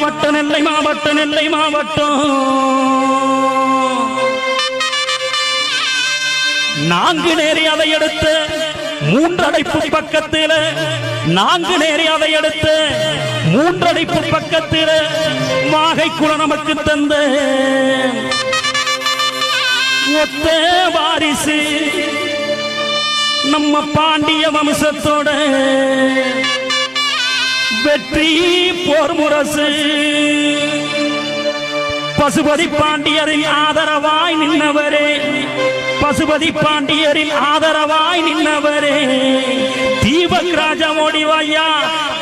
மாவட்டம் நெல்லை மாவட்டம் நெல்லை மாவட்டம். நான்கு நேரி அதை எடுத்து மூன்றடைப்பு பக்கத்தில். நான்கு நேரி அதை எடுத்து மூன்றடைப்பு பக்கத்தில். வாகை நமக்கு தந்த. ஒத்த வாரிசு. நம்ம பாண்டிய வம்சத்தோட. வெற்றி போர் முரசு. பசுபதி பாண்டியரின் ஆதரவாய் நின்னவரே. பசுபதி பாண்டியரின் ஆதரவாய் நின்னவரே. தீபக் ராஜா ஓடிவாயா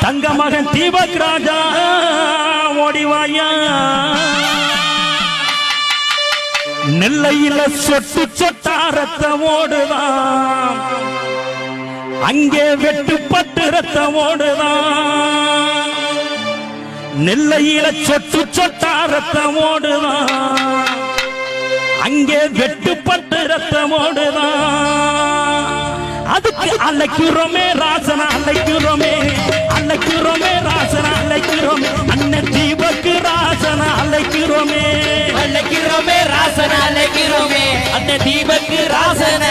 தங்க மகன் தீபக் ராஜா ஓடிவாயா நெல்லையில சொட்டு சொட்டா ரத்தம் ஓடுதான் அங்கே வெட்டுப்பட்டு ரத்தம் ஓடுதான் நெல்லையில சொட்டு சொட்டா ரத்தம் ஓடுதான் அங்கே வெட்டுப்பட்டு ரத்தம் ஓடுதான் அதுக்கு அழைக்கிறோமே ராசன அழைக்கிறோமே. அழைக்கிறோமே ராசன அழைக்கிறோமே. அண்ணன் தீபக்கு ராசன அழைக்கிறோமே. அழைக்கிறோமே ராசன அழைக்கிறோமே. அந்த தீபக்கு ராசன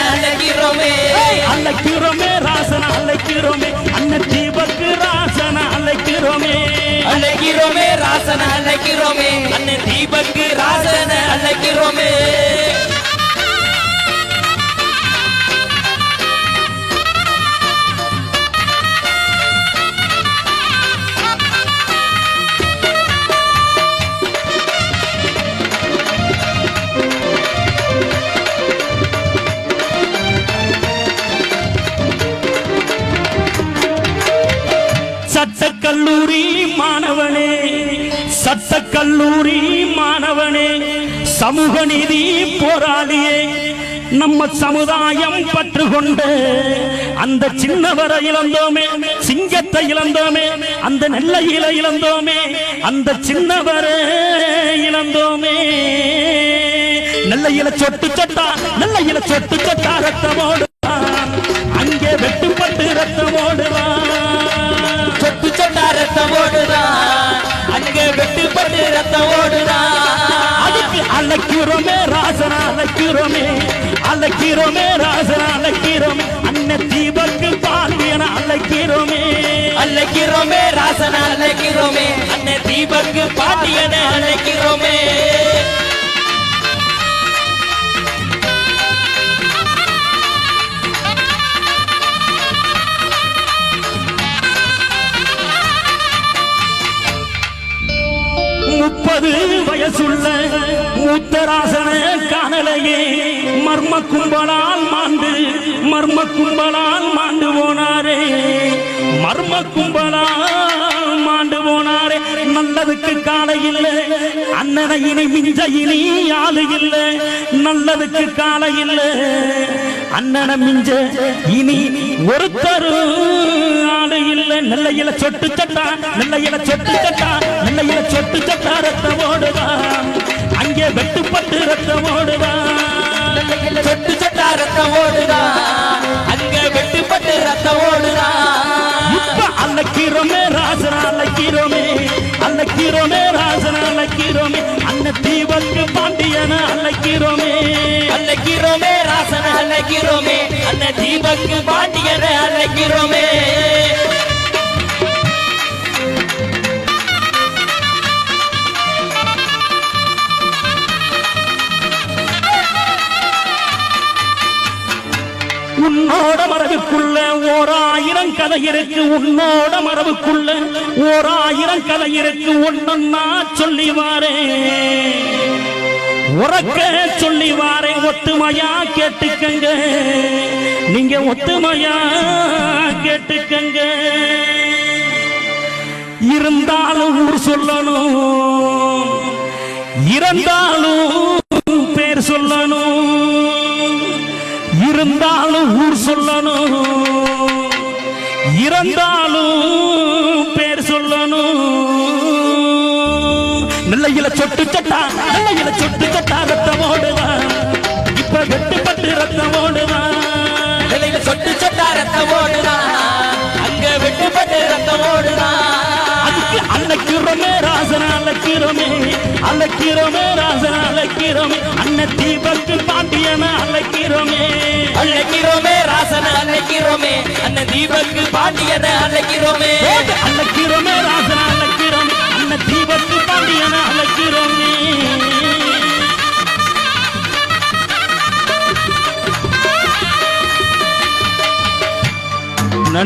அழைக்கிறோமே. அண்ணன் தீபக்கு ராசன அழைக்கிறோமே. அழைக்கிறோமே ராசன அழைக்கிறோமே. அந்த தீபக்கு ராசன அழைக்கிறோமே. சட்டக்கல்லூரி மாணவனே சமூக நீதி போராளியே நம்ம சமுதாயம் பற்று கொண்டு அந்த சின்னவரை இழந்தோமே சிங்கத்தை இழந்தோமே அந்த நெல்லையில இழந்தோமே அந்த சின்னவரை இழந்தோமே. நெல்லையில சொட்டு சொட்டா நெல்லையில சொட்டு சொட்டா அதுக்கு அழைக்கிறோமே ராசனா அழைக்கிறோமே. அழைக்கிறோமே ராசனா அழைக்கிறோமே. அண்ணன் தீபக்கு பாண்டியன அழைக்கிறோமே. அழைக்கிறோமே ராசனா அழைக்கிறோமே. அந்த தீபக்கு பாட்டியன அழைக்கிறோமே. உத்தராசனே காணலையே. மர்ம கும்பலால் மாண்டு மர்ம கும்பலால் மாண்டு போனாரே. மர்ம கும்பலால் மாண்டு போனாரே. நல்லதுக்கு காலை இல்லை அண்ணனை இனி மிஞ்ச இனி ஆளு இல்லை. நல்லதுக்கு காலை இல்லை அண்ணனை மிஞ்ச இனி ஒருத்தர் ஆளு இல்லை. நெல்லையில சொட்டு சட்டா நெல்லையில சொட்டு சட்டா நெல்லையில சொட்டு சட்டா ரத்தம் ஓடுதான் வெட்டுப்பட்டு ரத்தம் ஓடுதான் சொட்டு சொட்டா ரத்தம் ஓடுதான் அங்க வெட்டுப்பட்டு ரத்தம் ஓடுதான் இப்ப அழைக்கிறோமே ராசனா அழைக்கிறோமே. அழைக்கிறோமே ராசனா அழைக்கிறோமே. அன்ன தீபக்கு பாண்டியன அழைக்கிறோமே. அழைக்கிறோமே ராசன அழைக்கிறோமே. அன்ன தீபக்கு பாண்டியனை அழைக்கிறோமே. உன்னோட மரபுக்குள்ள ஓர் ஆயிரம் கதை இருக்கு உன்னோட மரபுக்குள்ள ஓர் ஆயிரம் கதை இருக்கு. ஒன்னா சொல்லி வாரேன் உறக்க சொல்லிவாரே ஒத்துமையா கேட்டுக்கங்க. நீங்க ஒத்துமையா கேட்டுக்கங்க. இருந்தாலும் ஊர் சொல்லணும் இருந்தாலும் இருந்தாலும் ஊர் சொல்லணும். இறந்தாலும் பேர் சொல்லணும். நெல்லையில சொட்டு சட்டா நெல்லையில சொட்டு சட்டா ரத்தம் ஓடுவான் இப்ப வெட்டுப்பட்டு ரத்தம் ஓடுவான் நெல்லையில சொட்டு சட்டா ரத்தம் ஓடுவான் அங்க வெட்டுப்பட்டு ரத்தம் ஓடுவான் அதுக்கு அழைக்கிறோமே அழைக்கிறோமே. ராசன அழைக்கிறோமே. அழைக்கிறோமே ராசனை அழைக்கிறோமே அண்ணன் தீபக்கு பாண்டியனை அழைக்கிறோமே அழைக்கிறோமே ராசனை அழைக்கிறோம் அண்ணன் தீபக்கு பாண்டியனை